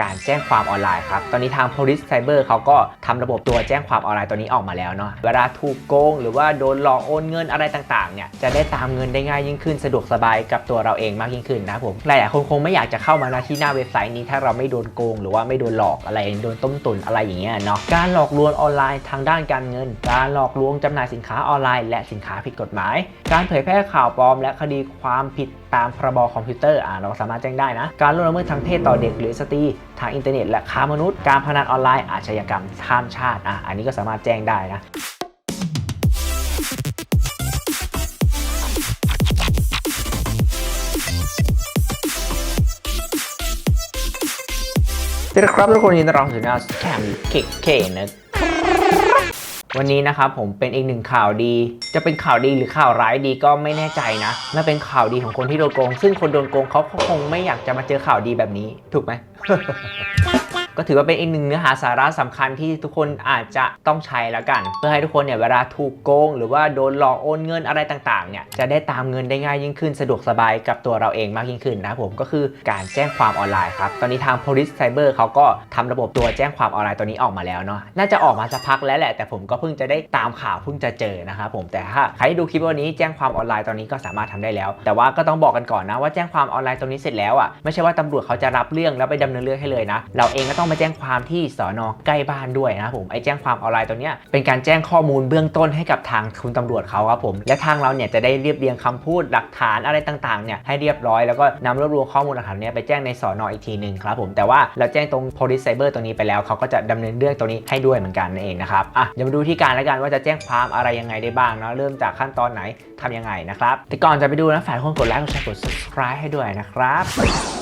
การแจ้งความออนไลน์ครับ ตอนนี้ทาง police cyber เขาก็ทำระบบตัวแจ้งความออนไลน์ตัวนี้ออกมาแล้วเนาะ เวลาถูกโกง หรือว่าโดนหลอกโอนเงินอะไรต่างๆ เนี่ย จะได้ตามเงินได้ง่ายยิ่งขึ้น สะดวกสบายกับตัวเราเองมากยิ่งขึ้นนะผม หลายๆคนคงไม่อยากจะเข้ามานะที่หน้าเว็บไซต์นี้ถ้าเราไม่โดนโกง หรือว่าไม่โดนหลอกอะไร โดนต้มตุนอะไรอย่างเงี้ยเนาะ การหลอกลวงออนไลน์ทางด้านการเงิน การหลอกลวงจำหน่ายสินค้าออนไลน์ และสินค้าผิดกฎหมาย การเผยแพร่ข่าวปลอม และคดีความผิด ตามพรบคอมพิวเตอร์อ่าเราสามารถแจ้งได้นะ การล่วงละเมิดทางเพศต่อเด็กหรือสตรีทางอินเทอร์เน็ตและค้ามนุษย์การพนันออนไลน์อาชญากรรมข้ามชาติอะอันนี้ก็สามารถแจ้งได้นะสวัสดีครับทุกคนยินดีต้อนรับสู่หน้าแคมเคเคนะ วันนี้นะครับผมเป็นอีกหนึ่งข่าวดี จะเป็นข่าวดีหรือข่าวร้ายดีก็ไม่แน่ใจนะนั่นเป็นข่าวดีของคนที่โดนโกง ซึ่งคนโดนโกงเขาคงไม่อยากจะมาเจอข่าวดีแบบนี้ ถูกไหม ก็ถือว่าเป็นอีกหนึ่งเนื้อหาสาระสำคัญที่ทุกคนอาจจะต้องใช้แล้วกัน เพื่อให้ทุกคนเนี่ยเวลาถูกโกง หรือว่าโดนหลอกโอนเงินอะไรต่างๆเนี่ยจะได้ตามเงินได้ง่ายยิ่งขึ้นสะดวกสบายกับตัวเราเองมากยิ่งขึ้นนะผมก็คือการแจ้งความออนไลน์ครับตอนนี้ทาง police cyber เขาก็ทำระบบตัวแจ้งความออนไลน์ตัวนี้ออกมาแล้วเนาะน่าจะออกมาสักพักแล้วแหละ แต่ผมก็เพิ่งจะได้ตามข่าวเพิ่งจะเจอนะครับผมแต่ถ้าใครดูคลิปวันนี้แจ้งความออนไลน์ตอนนี้ก็สามารถทำได้แล้ว แต่ว่าก็ต้องบอกกันก่อนนะว่าแจ้งความออนไลน์ตรงนี้เสร็จแล้วอะไม่ใช่ว่าตำรวจเขาจะรับเรื่องแล้วไปดำเนินเรื่องให้เลยนะเราเองก็ต้องมาแจ้งความที่สอนอใกล้บ้านด้วยนะครับผมไอ้แจ้งความออนไลน์ตัวเนี้ยเป็นการแจ้งข้อมูลเบื้องต้นให้กับทางคุณตำรวจเขาครับผมและทางเราเนี่ยจะได้เรียบเรียงคำพูดหลักฐานอะไรต่างๆเนี่ยให้เรียบร้อยแล้วก็นำรวบรวมข้อมูลหลักฐานเนี้ยไปแจ้งในสอนออีกทีหนึ่งครับผมแต่ว่าเราแจ้งตรง police cyber ตัวนี้ไปแล้วเขาก็จะดำเนินเรื่องตัวนี้ให้ด้วยเหมือนกันนั่นเองนะครับอะเดี๋ยวมาดูที่การแล้วกันว่าจะแจ้งความอะไรยังไงได้บ้างเนาะเริ่มจากขั้นตอนไหนทำยังไงนะครับแต่ก่อนจะไปดูนะฝากกคนกดไลค์กดแชร์กด subscribe ให้ด้วยนะครับ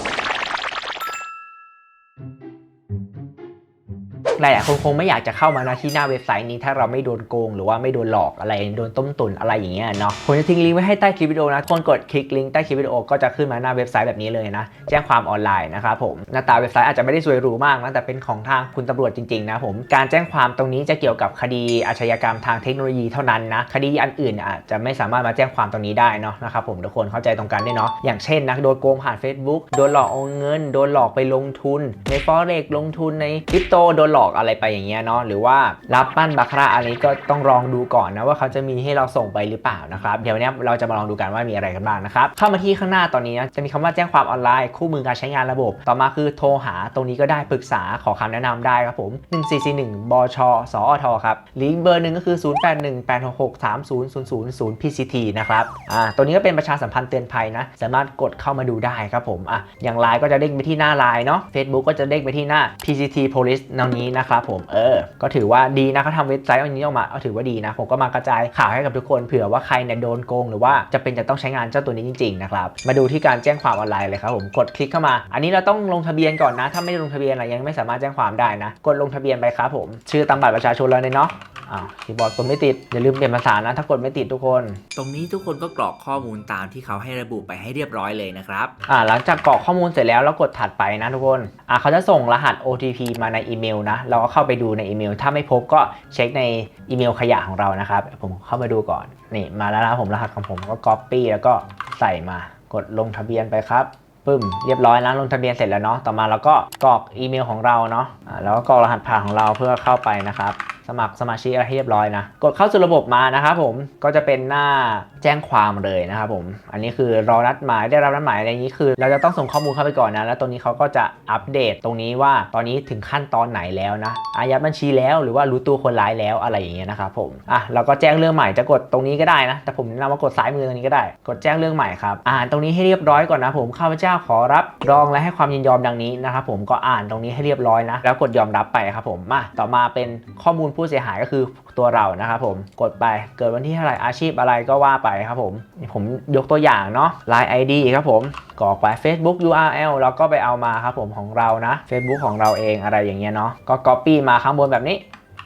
หลายๆคนคงไม่อยากจะเข้ามานะที่หน้าเว็บไซต์นี้ถ้าเราไม่โดนโกง หรือว่าไม่โดนหลอกอะไรโดนต้มตุนอะไรอย่างเงี้ยเนาะผมจะทิ้งลิงก์ไว้ให้ใต้คลิปวิดีโอนะคนกดคลิกลิงก์ใต้คลิปวิดีโอก็จะขึ้นมาหน้าเว็บไซต์แบบนี้เลยนะแจ้งความออนไลน์นะครับผมหน้าตาเว็บไซต์อาจจะไม่ได้สวยหรูมากนะแต่เป็นของทางคุณตำรวจจริงๆนะผมการแจ้งความตรงนี้จะเกี่ยวกับคดีอาชญากรรมทางเทคโนโลยีเท่านั้นนะคดีอันอื่นอาจจะไม่สามารถมาแจ้งความตรงนี้ได้เนาะนะครับผมทุกคนเข้าใจตรงกันด้วยเนาะอย่างเช่นนะโดนโกงผ่าน Facebook โดนหลอกโอนเงิน โดนหลอกไปลงทุน ในฟอเร็กลงทุนในคริปโตโดนหลอกอะไรไปอย่างเงี้ยเนาะหรือว่ารับปั้นบาคาร่าอันนี้ก็ต้องลองดูก่อนนะว่าเขาจะมีให้เราส่งไปหรือเปล่านะครับเดี๋ยววันนี้เราจะมาลองดูกันว่ามีอะไรกันบ้างนะครับเข้ามาที่ข้างหน้าตอนนี้นะจะมีคำว่าแจ้งความออนไลน์คู่มือการใช้งานระบบ ต่อมาคือโทรหาตรงนี้ก็ได้ปรึกษาขอคำแนะนำได้ครับผม1441บชสอทครับลิงก์เบอร์หนึ่งก็คือ 0818663000 PCT นะครับอ่าตัวนี้ก็เป็นประชาสัมพันธ์เตือนภัยนะ สามารถกดเข้ามาดูได้ครับผมอะอย่างไลน์ก็จะเด้งไปที่หน้าไลน์เนาะ Facebook ก็จะเด้งไปที่หน้า PCT Police แนวนี้นะครับผมเออ ก็ถือว่าดีนะเขาทำเว็บไซต์อันนี้ออกมาเอาถือว่าดีนะผมก็มากระจายข่าวให้กับทุกคนเผื่อว่าใครเนี่ยโดนโกงหรือว่าจะเป็นจะต้องใช้งานเจ้าตัวนี้จริงๆนะครับมาดูที่การแจ้งความออนไลน์เลยครับผมกดคลิกเข้ามา อันนี้เราต้องลงทะเบียนก่อนนะ ถ้าไม่ลงทะเบียนอะไรยังไม่สามารถแจ้งความได้นะ กดลงทะเบียนไปครับผมชื่อตามบัตรประชาชนเราเลยเนาะอ้าวคีย์บอร์ดกดไม่ติดอย่าลืมเปลี่ยนภาษานะถ้ากดไม่ติดทุกคน ตรงนี้ทุกคนก็กรอกข้อมูลตามที่เขาให้ระบุไปให้เรียบร้อยเลยนะครับอ่าหลังจากกรอกข้อมูลเสร็จแล้วเรากดถัดไปนะทุกคนอ่าเขาจะส่งรหัส OTP มาในอีเมลนะเราก็เข้าไปดูในอีเมล ถ้าไม่พบก็เช็คในอีเมลขยะของเรานะครับ ผมเข้ามาดูก่อน นี่มาแล้วนะผมรหัสของผมก็ Copy แล้วก็ใส่มากดลงทะเบียนไปครับปึ้มเรียบร้อยแล้วลงทะเบียนเสร็จแล้วเนาะต่อมาเราก็กรอกอีเมลของเราเนาะแล้วก็กรอกรหัสผ่านของเราเพื่อเข้าไปนะครับสมัครสมาชิกอะไรให้เรียบร้อยนะ กดเข้าสู่ระบบมานะครับผมก็จะเป็นหน้าแจ้งความเลยนะครับผม อันนี้คือรอนัดหมายได้รับนัดหมายอะไรนี้คือ เราจะต้องส่งข้อมูลเข้าไปก่อนนะแล้วตรงนี้เขาก็จะอัปเดตตรงนี้ว่าตอนนี้ถึงขั้นตอนไหนแล้วนะอายัดบัญชีแล้วหรือว่ารู้ตัวคนร้ายแล้วอะไรอย่างเงี้ยนะครับผมอะเราก็แจ้งเรื่องใหม่จะกดตรงนี้ก็ได้นะ แต่ผมแนะนำว่ากดซ้ายมือตรงนี้ก็ได้ กดแจ้งเรื่องใหม่ครับอ่านตรงนี้ให้เรียบร้อยก่อนนะผมข้าพเจ้าขอรับรองและให้ความยินยอมดังนี้นะครับผมก็อ่านตรงนี้ให้เรียบร้อยนะแล้วกดยอมรับไปครับผมมาต่อมาเป็นข้อมูลผู้เสียหายก็คือตัวเรานะครับผมกดไปเกิดวันที่เท่าไหร่อาชีพอะไรก็ว่าไปครับผม ผมยกตัวอย่างเนาะ Line ID ครับผมกรอกไป Facebook URL เราก็ไปเอามาครับผมของเรานะ Facebook ของเราเองอะไรอย่างเงี้ยเนาะก็ Copy มาข้างบนแบบนี้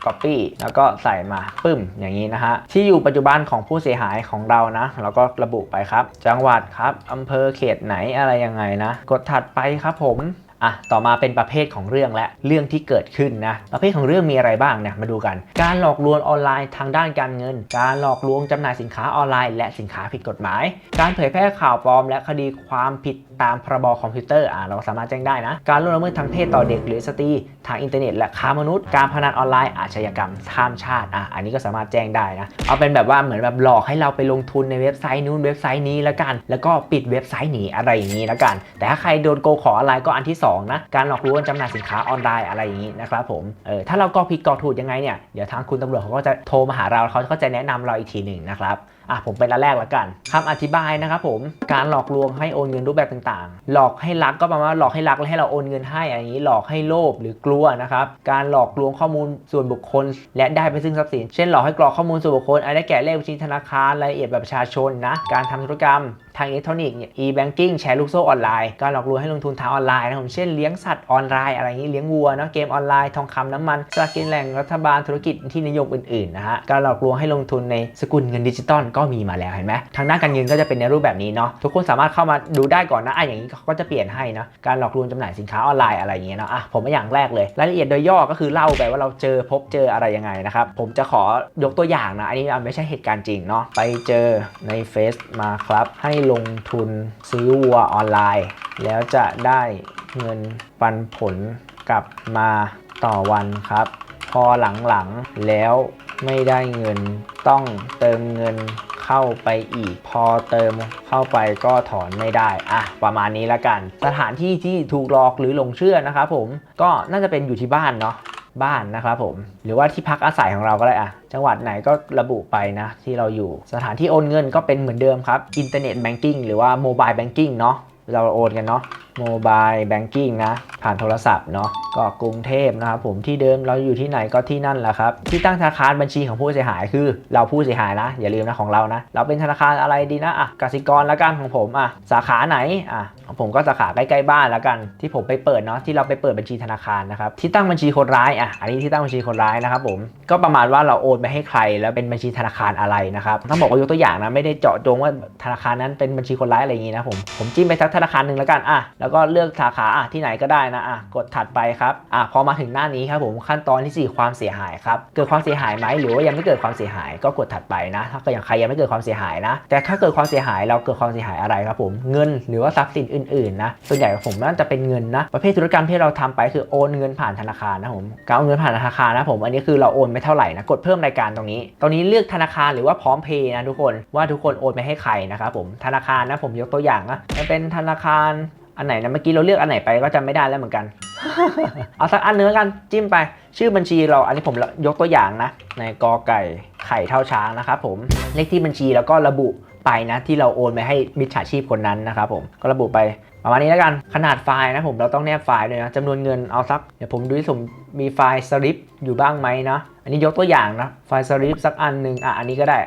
Copy แล้วก็ใส่มาปึ้มอย่างนี้นะฮะ ที่อยู่ปัจจุบันของผู้เสียหายของเรานะเราก็ระบุไปครับ จังหวัดครับอำเภอเขตไหนอะไรยังไงนะ กดถัดไปครับผม อะต่อมาเป็นประเภทของเรื่องและเรื่องที่เกิดขึ้นนะประเภทของเรื่องมีอะไรบ้างเนี่ยมาดูกัน การหลอกลวงออนไลน์ทางด้านการเงิน การหลอกลวงจำหน่ายสินค้าออนไลน์ และสินค้าผิดกฎหมาย การเผยแพร่ข่าวปลอม และคดีความผิดตามพรบคอมพิวเตอร์อ่าเราสามารถแจ้งได้นะ การล่วงละเมิดทางเพศต่อเด็กหรือสตรีทางอินเทอร์เน็ตและค้ามนุษย์ การพนันออนไลน์อาชญากรรมข้ามชาติอะอันนี้ก็สามารถแจ้งได้นะเอาเป็นแบบว่าเหมือนแบบหลอกให้เราไปลงทุนในเว็บไซต์นู้นเว็บไซต์นี้แล้วกัน แล้วก็ปิดเว็บไซต์หนีอะไรอย่างนี้แล้วกัน แต่ถ้าใครโดนโกงขออะไรก็อันที่สองนะการหลอกลวงจำหน่ายสินค้าออนไลน์อะไรอย่างนี้นะครับผมเออถ้าเรากรอกผิดกรอถูกยังไงเนี่ยเดี๋ยวทางคุณตำรวจเขาก็จะโทรมาหาเราเขาก็จะแนะนำเราอีกทีหนึ่งนะครับ อะผมเป็นอันแรกล้วกันคำอธิบายนะครับผมการหลอกลวงให้โอนเงินรูปแบบต่างๆ หลอกให้รักก็ประมาณว่าหลอกให้รักแล้วให้เราโอนเงินให้อะไรอย่างนี้ หลอกให้โลภหรือกลัวนะครับการหลอกลวงข้อมูลส่วนบุคคล และได้ไปซึ่งทรัพย์สิน เช่นหลอกให้กรอกข้อมูลส่วนบุคคลอะไรได้แก่เลขบัญชีธนาคารรายละเอียดแบัตรประชาชนนะการทำธุรกรรมทางอิเล็กทรอนิกส์เนี่ย e-banking แชร์ลูกโซ่ออนไลน์ การหลอกลวงให้ลงทุนทางออนไลน์นะผม เช่นเลี้ยงสัตว์ออนไลน์อะไรอย่างนี้ เลี้ยงวัวเนาะ เกมออนไลน์ ทองคำน้ำมันสลากกินแหล่งรัฐบาล ธุรกิจที่นิยมอื่นๆนะฮะ การหลอกลวงให้ลงทุนในสกุลเงินดิจิตอลก็มีมาแล้วเห็นไหมทางด้านการเงินก็จะเป็นในรูปแบบนี้เนาะทุกคนสามารถเข้ามาดูได้ก่อนนะอะอย่างนี้เขาก็จะเปลี่ยนให้นะการหลอกลวงจำหน่ายสินค้าออนไลน์อะไรอย่างเงี้ยเนาะอะผมมาอย่างแรกเลยรายละเอียดโดยย่อก็คือเล่าไปว่าเราเจอพบเจออะไรยังไงนะครับผมจะขอยกตัวอย่างนะอันนี้ไม่ใช่เหตุการณ์จริงเนาะไปเจอในเฟซมาครับให้ลงทุนซื้อวัวออนไลน์ แล้วจะได้เงินปันผลกลับมาต่อวันครับ พอหลังๆ แล้วไม่ได้เงินต้องเติมเงินเข้าไปอีก พอเติมเข้าไปก็ถอนไม่ได้อะประมาณนี้ละกัน สถานที่ที่ถูกหลอกหรือหลงเชื่อนะครับผมก็น่าจะเป็นอยู่ที่บ้านเนาะบ้านนะครับผม หรือว่าที่พักอาศัยของเราก็ได้อะจังหวัดไหนก็ระบุไปนะที่เราอยู่ สถานที่โอนเงินก็เป็นเหมือนเดิมครับอินเทอร์เน็ตแบงกิ้งหรือว่าโมบายแบงกิ้งเนาะเราโอนกันเนาะ โมบายแบงกิ้งนะ ผ่านโทรศัพท์เนาะก็กรุงเทพนะครับผมที่เดิมเราอยู่ที่ไหนก็ที่นั่นแหละครับ ที่ตั้งธนาคารบัญชีของผู้เสียหายคือเราผู้เสียหายนะ อย่าลืมนะของเรานะ เราเป็นธนาคารอะไรดีนะอะกสิกรละกันของผมอะสาขาไหนอะของผมก็สาขาใกล้ๆบ้านละกัน ที่ผมไปเปิดเนาะที่เราไปเปิดบัญชีธนาคารนะครับที่ตั้งบัญชีคนร้ายอะอันนี้ที่ตั้งบัญชีคนร้ายนะครับผมก็ประมาณว่าเราโอนไปให้ใคร แล้วเป็นบัญชีธนาคารอะไรนะครับต้องบอกว่ายกตัวอย่างนะไม่ได้เจาะจงว่าธนาคารนั้นเป็นบัญชีคนร้ายอะไรอย่างงี้นะผมผมจิ้มไปสักธนาคารหนึ่งล้วกันอะแล้วก็เลือกสาขาอะที่ไหนก็ได้นะอะกดถัดไปครับอะพอมาถึงหน้านี้ครับผมขั้นตอนที่สี่ความเสียหายครับเกิดความเสียหายไหมหรือว่ายังไม่เกิดความเสียหายก็กดถัดไปนะ ถ้าเกิดอย่างใครยังไม่เกิดความเสียหายนะ แต่ถ้าเกิดความเสียหายเราเกิดความเสียหายอะไรครับผมเงินหรือว่าทรัพย์สินอื่นๆนะส่วนใหญ่ผมน่าจะเป็นเงินนะประเภทธุรกรรมที่เราทำไปคือโอนเงินผ่านธนาคารนะผมการโอนเงินผ่านธนาคารนะผมอันนี้คือเราโอนไม่เท่าไหร่นะกดเพิ่มรายการตรงนี้ ตรงนี้เลือกธนาคารหรือว่าพร้อมเพย์นะทุกคนว่าทุกคนโอนไปให้ใครนะครับผมธนาคารนะผมยกตัวอย่างนะมันเป็นธนาคาร อันไหนนะเมื่อกี้เราเลือกอันไหนไปก็จำไม่ได้แล้วเหมือนกัน เอาสักอันเนื้อกันจิ้มไป ชื่อบัญชีเราอันนี้ผมยกตัวอย่างนะ ในกอไก่ไข่เท่าช้างนะครับผมเลขที่บัญชีแล้วก็ระบุไปนะที่เราโอนไปให้มิจฉาชีพคนนั้นนะครับผมก็ระบุไป ประมาณนี้แล้วกันขนาดไฟล์นะผมเราต้องแนบไฟล์ด้วยนะจำนวนเงินเอาสักเดี๋ยวผมดูที่ผมมีไฟล์สลิปอยู่บ้างไหมนะอันนี้ยกตัวอย่างนะไฟล์สลิปสักอันหนึ่งอะอันนี้ก็ได้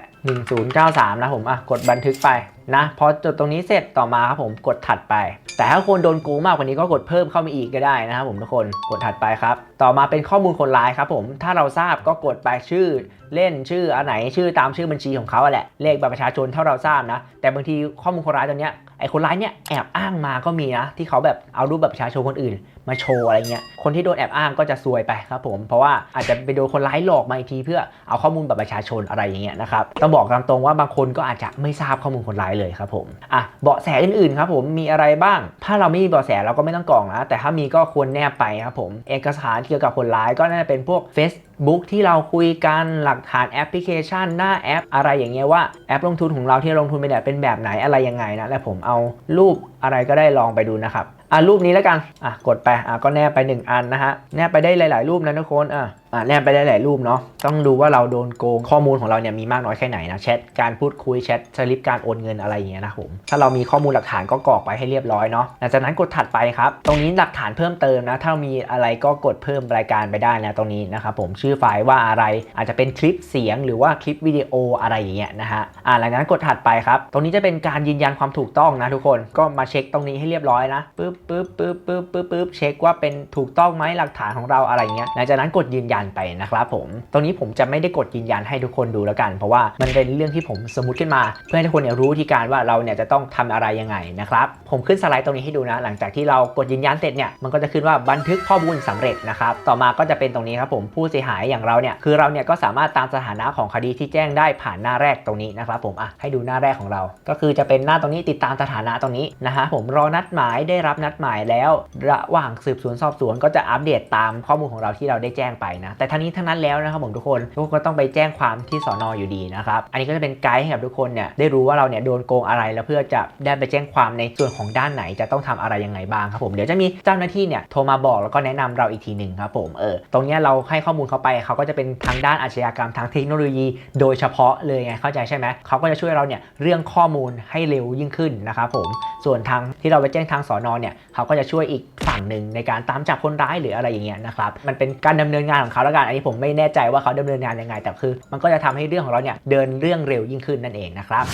1093 นะผมอะกดบันทึกไปนะพอจดตรงนี้เสร็จต่อมาครับผมกดถัดไป แต่ถ้าคนโดนโกงมากกว่านี้ก็กดเพิ่มเข้ามาอีกก็ได้นะครับผมทุกคนกดถัดไปครับ ต่อมาเป็นข้อมูลคนร้ายครับผมถ้าเราทราบก็กดไปชื่อเล่นชื่ออันไหนชื่อตามชื่อบัญชีของเขาแหละเลขบัตรประชาชนเท่าเราทราบนะ แต่บางทีข้อมูลคนร้ายตัวเนี้ย ไอ้คนร้ายเนี่ยแอบอ้างมาก็มีนะที่เขาแบบเอารูปแบบประชาชนคนอื่น มาโชว์อะไรเงี้ย คนที่โดนแอบอ้างก็จะซวยไปครับผม เพราะว่าอาจจะไปโดนคนร้ายหลอกมาอีกทีเพื่อเอาข้อมูลแบบประชาชนอะไรอย่างเงี้ยนะครับ ต้องบอกตามตรงว่าบางคนก็อาจจะไม่ทราบข้อมูลคนร้ายเลยครับผม อะ เบาะแสอื่นๆครับผม มีอะไรบ้าง ถ้าเราไม่มีเบาะแสเราก็ไม่ต้องกรอกนะ แต่ถ้ามีก็ควรแนบไปครับผม เอกสารเกี่ยวกับคนร้ายก็น่าจะเป็นพวก Facebook ที่เราคุยกัน หลักฐานแอปพลิเคชัน หน้าแอป อะไรอย่างเงี้ยว่าแอปลงทุนของเราที่ลงทุนไปเนี่ยเป็นแบบไหนอะไรยังไงนะ แล้วผมเอารูปอะไรก็ได้ลองไปดูนะครับ อะรูปนี้แล้วกันอะกดไปอะก็แนบไป 1 อันนะฮะแนบไปได้หลาย ๆ รูปนะทุกคนอะอะแนบไปได้หลายรูปเนาะต้องดูว่าเราโดนโกงข้อมูลของเราเนี่ยมีมากน้อยแค่ไหนนะแชทการพูดคุยแชทสลิปการโอนเงินอะไรอย่างเงี้ยนะผมถ้าเรามีข้อมูลหลักฐานก็กรอกไปให้เรียบร้อยเนาะหลังจากนั้นกดถัดไปครับ ตรงนี้หลักฐานเพิ่มเติมนะ ถ้ามีอะไรก็กดเพิ่มรายการไปได้นะตรงนี้นะครับผมชื่อไฟล์ว่าอะไรอาจจะเป็นคลิปเสียงหรือว่าคลิปวิดีโออะไรอย่างเงี้ยนะฮะอ่าหลังจากนั้นกดถัดไปครับตรงนี้จะเป็นการยืนยันความถูกต้องนะทุกคนก็มาเช็คตรงนี้ให้เรียบร้อยนะปึ๊บปึ๊บปึ๊บปึ๊บปึ๊บปึ๊บเช็คว่าเป็นถูกต้องไหมหลักฐานของเราอะไรเงี้ยหลังจากนั้นกดยืนยันยันไปนะครับผมตรงนี้ผมจะไม่ได้กดยืนยันให้ทุกคนดูแล้วกัน เพราะว่ามันเป็นเรื่องที่ผมสมมติขึ้นมา เพื่อให้ทุกคนเนี่ยรู้วิธีการว่าเราเนี่ยจะต้องทำอะไรยังไงนะครับผมขึ้นสไลด์ตรงนี้ให้ดูนะ หลังจากที่เรากดยืนยันเสร็จเนี่ยมันก็จะขึ้นว่าบันทึกข้อมูลสำเร็จนะครับต่อมาก็จะเป็นตรงนี้ครับผมผู้เสียหายอย่างเราเนี่ยคือเราเนี่ยก็สามารถตามสถานะของคดีที่แจ้งได้ผ่านหน้าแรกตรงนี้นะครับผมอะให้ดูหน้าแรกของเรา ก็คือจะเป็นหน้าตรงนี้ติดตามสถานะตรงนี้นะฮะผมรอนัดหมายได้รับนัดหมายแล้ว ระหว่างสืบสวนสอบสวนก็จะอัปเดตตามข้อมูลของเราที่เราได้แจ้งไปนะแต่ทั้งนี้ทั้งนั้นแล้วนะครับผมทุกคนทุกคนก็ต้องไปแจ้งความที่สอนออยู่ดีนะครับ อันนี้ก็จะเป็นไกด์ให้กับทุกคนเนี่ยได้รู้ว่าเราเนี่ยโดนโกงอะไรแล้วเพื่อจะได้ไปแจ้งความในส่วนของด้านไหนจะต้องทำอะไรยังไงบ้างครับผมเดี๋ยวจะมีเจ้าหน้าที่เนี่ยโทรมาบอกแล้วก็แนะนำเราอีกทีหนึ่งครับผมเออตรงนี้เราให้ข้อมูลเขาไปเขาก็จะเป็นทางด้านอาชญากรรมทางเทคโนโลยี โดยเฉพาะเลยไงเข้าใจใช่ไหมเขาก็จะช่วยเราเนี่ยเรื่องข้อมูลให้เร็วยิ่งขึ้นนะครับผมส่วนทางที่เราไปแจ้งทางสอนอเนี่ยเขาก็จะช่วยอีก ฝั่งหนึ่งในการตามจับคนร้ายหรืออะไรอย่างเงี้ยนะครับมันเป็นการดำเนินงานของเขาแล้วกันอันนี้ผมไม่แน่ใจว่าเขาดำเนินงานยังไงแต่คือ มันก็จะทำให้เรื่องของเราเนี่ยเดินเรื่องเร็วยิ่งขึ้นนั่นเองนะครับ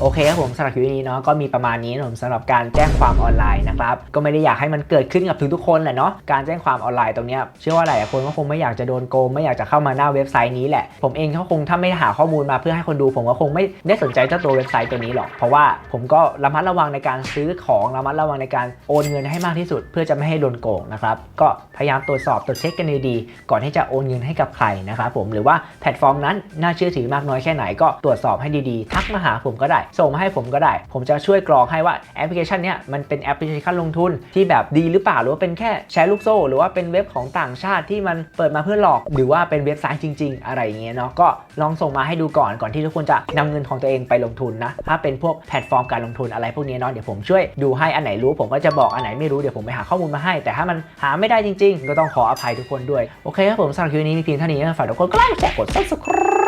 โอเคครับผมสำหรับคลิปนี้เนาะก็มีประมาณนี้นะผมสำหรับการแจ้งความออนไลน์นะครับก็ไม่ได้อยากให้มันเกิดขึ้นกับทุกๆคนแหละเนาะการแจ้งความออนไลน์ตรงนี้เชื่อว่าหลายคนก็คงไม่อยากจะโดนโกงไม่อยากจะเข้ามาหน้าเว็บไซต์นี้แหละผมเองก็คงถ้าไม่หาข้อมูลมาเพื่อให้คนดู ผมก็คงไม่ได้สนใจเจ้าตัวเว็บไซต์ตัวนี้หรอก เพราะว่าผมก็ระมัดระวังในการซื้อของระมัดระวังในการโอนเงินให้มากที่สุด เพื่อจะไม่ให้โดนโกงนะครับก็พยายามตรวจสอบตรวจเช็คกันดีๆก่อนที่จะโอนเงินให้กับใครนะครับผมหรือว่าแพลตฟอร์มนั้นน่าเชื่อถือมากน้อยแค่ไหนก็ตรวจสอบให้ดีๆ ทักมาหาผมก็ได้ส่งมาให้ผมก็ได้ ผมจะช่วยกรองให้ว่าแอปพลิเคชันเนี้ยมันเป็นแอปพลิเคชันลงทุนที่แบบดีหรือเปล่าหรือว่าเป็นแค่แชร์ลูกโซ่ หรือว่าเป็นเว็บของต่างชาติที่มันเปิดมาเพื่อหลอก หรือว่าเป็นเว็บไซต์จริง ๆ อะไรอย่างเงี้ยเนาะก็ลองส่งมาให้ดูก่อนก่อนที่ทุกคนจะนำเงินของตัวเองไปลงทุนนะถ้าเป็นพวกแพลตฟอร์มการลงทุนอะไรพวกนี้เนาะเดี๋ยวผมช่วยดูให้อันไหนรู้ ผมก็จะบอกอันไหนไม่รู้เดี๋ยวผมไปหาข้อมูลมาให้ แต่ถ้ามันหาไม่ได้จริง ๆ ก็ต้องขออภัยทุกคนด้วยโอเคครับผมสำหรับคลิปนี้มีเพียงเท่านี้ฝากทุกคนก็ไลค์กด subscribe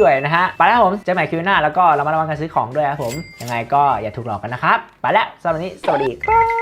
ด้วยนะฮะ ไปแล้วผมเจอใหม่คิวหน้าแล้วก็เรามาระวังการซื้อของด้วยครับผม ยังไงก็อย่าถูกหลอกกันนะครับ ไปแล้วสำหรับวันนี้สวัสดีครับ